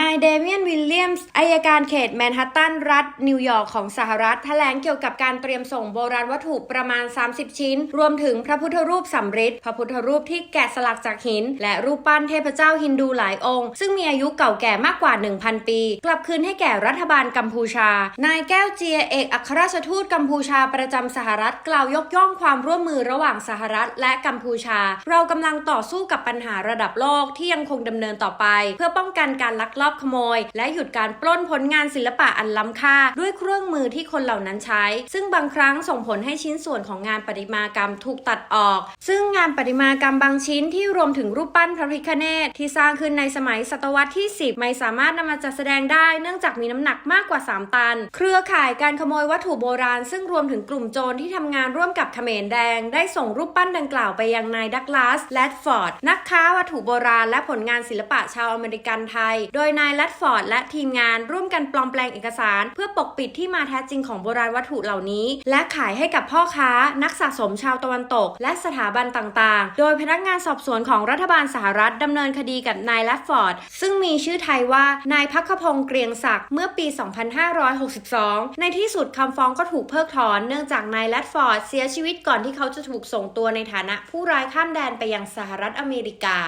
นายเดเมียนวิลเลียมส์อายการเขตแมนฮัตตันรัฐ นิวยอร์กของสหรัฐแถลงเกี่ยวกับการเตรียมส่งโบราณวัตถุประมาณ 30 ชิ้น รวมถึงพระพุทธรูปสำริดพระพุทธรูปที่แกะสลักจากหิน และรูปปั้นเทพเจ้าฮินดูหลายองค์ ซึ่งมีอายุเก่าแก่มากกว่า 1,000 ปี กลับคืนให้แก่รัฐบาลกัมพูชา นายแก้วเจียเอกอัครราชทูตกัมพูชาประจำสหรัฐกล่าวยกย่องความร่วมมือระหว่างสหรัฐ และกัมพูชา เรากำลังต่อสู้กับปัญหาระดับโลกที่ยังคงดำเนินต่อไป เพื่อป้องกันการลักลอบขโมย และหยุดการปล้นผลงานศิลปะอันล้ำค่า ด้วยเครื่องมือที่คนเหล่านั้นใช้ ซึ่งบางครั้งส่งผลให้ชิ้นส่วนของงานประติมากรรมถูกตัดออก ซึ่งงานประติมากรรมบางชิ้นที่รวมถึงรูปปั้นพระพิฆเนศที่สร้างขึ้นในสมัยศตวรรษที่ 10 ไม่สามารถนำมาจัดแสดงได้ เนื่องจากมีน้ำหนักมากกว่า 3 ตัน เครือข่ายการขโมยวัตถุโบราณ ซึ่งรวมถึงกลุ่มโจรที่ทำงานร่วมกับเขมรแดง ได้ส่งรูปปั้นดังกล่าวไปยังนายดักลาส แลดฟอร์ด นักค้าวัตถุโบราณ และผลงานศิลปะชาวอเมริกันไทย โดยนายแลดฟอร์ดและทีมงานร่วมกันปลอมแปลงเอกสาร เพื่อปกปิดที่มาแท้จริงของโบราณวัตถุเหล่านี้ และขายให้กับพ่อค้า นักสะสมชาวตะวันตก และสถาบันต่างๆ โดยพนักงานสอบสวนของรัฐบาลสหรัฐดำเนินคดีกับนายแลดฟอร์ด ซึ่งมีชื่อไทยว่านายพักขพงศ์เกรียงศักดิ์เมื่อปี 2562 ในที่สุดคำฟ้องก็ถูกเพิกถอน เนื่องจากนายแลดฟอร์ดเสียชีวิตก่อนที่เขาจะถูกส่งตัวในฐานะผู้ร้ายข้ามแดนไปยังสหรัฐอเมริกา